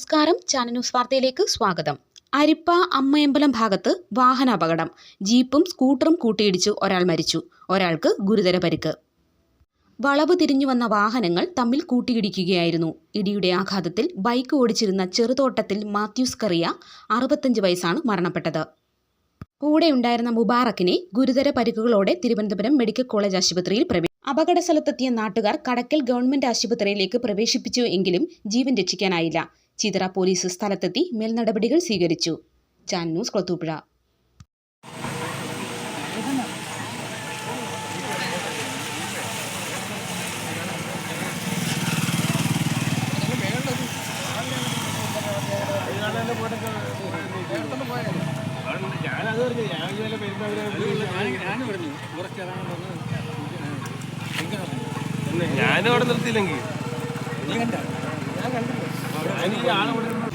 നമസ്കാരം. Channel news വാർത്തയിലേക്ക് സ്വാഗതം. അരിപ്പ അമ്മയമ്പലം ഭാഗത്ത് വാഹനാപകടം. ജീപ്പും സ്കൂട്ടറും കൂട്ടിയിടിച്ചു ഒരാൾ മരിച്ചു. ഒരാൾക്ക് ഗുരുതര പരിക്ക്. വളവ് തിരിഞ്ഞു വന്ന വാഹനങ്ങൾ തമ്മിൽ കൂട്ടിയിടിക്കുകയായിരുന്നു. ഇടിയുടെ ആഘാതത്തിൽ ബൈക്ക് ഓടിച്ചിരുന്ന ചെറുതോട്ടത്തിൽ മാത്യൂസ് കറിയ അറുപത്തഞ്ച് വയസ്സാണ് മരണപ്പെട്ടത്. കൂടെയുണ്ടായിരുന്ന മുബാറക്കിനെ ഗുരുതര പരിക്കുകളോടെ തിരുവനന്തപുരം മെഡിക്കൽ കോളേജ് ആശുപത്രിയിൽ പ്രവേശിച്ചു അപകട സ്ഥലത്തെത്തിയ നാട്ടുകാർ കടക്കൽ ഗവൺമെന്റ് ആശുപത്രിയിലേക്ക് പ്രവേശിപ്പിച്ചു എങ്കിലും ജീവൻ രക്ഷിക്കാനായില്ല. ചിതറ പോലീസ് സ്ഥലത്തെത്തി മേൽനടപടികൾ സ്വീകരിച്ചു. ചാൻ ന്യൂസ് കൊളത്തൂപ്പുഴ. ഞാൻ പെരുമ്പാവൂര് പറഞ്ഞു കുറച്ച് ഇറങ്ങാൻ പറഞ്ഞു ഞാൻ അവിടെ നിർത്തിയില്ലെങ്കിൽ. ഞാൻ ഈ ആളെ ഇരുന്ന്